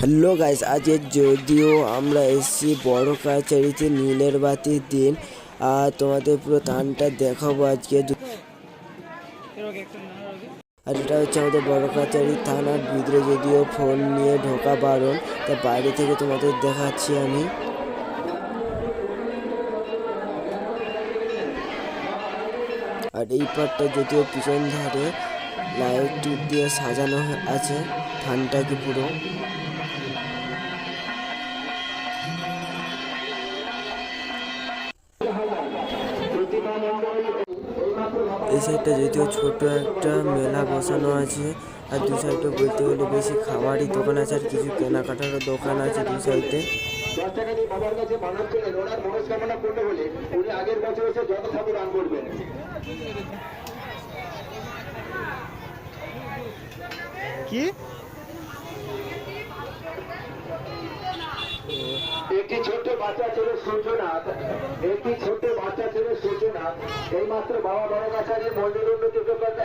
Hello guys আজকে যদিও আমরা এসেছি বড় কাচারিতে নীলের বাতির দিন। আর তোমাদের পুরো ধানটা দেখাবো আজকে। আর এটা হচ্ছে আমাদের বড় কাচারি থানার ভিতরে যদিও ফোন নিয়ে ঢোকা বারণ, তা বাইরে থেকে তোমাদের দেখাচ্ছি আমি। আর এই পাটটা যদিও পিছন ধারে লাইট দিয়ে সাজানো আছে। ধানটাকে পুরো? এই সাইডটা যদিও ছোট একটা মেলা বসানো আছে, আর দু সাইডে বলতে গেলে বেশি খাবারই দোকান আছে, আর কিছু কেনাকাটারও দোকান আছে দু সাইডে। মনস্কামনা হলে উনি আগের বছর এসে যত ঠাকুর দান করবেন কি? একটি ছোট্ট বাচ্চা ছেলে সূর্যনাথ। একটি ছোট্ট বাচ্চা ছেলে সূর্যনাথ। এই মাত্র বাবা বড় কাছারি মন্দির উন্নতি প্রকল্পে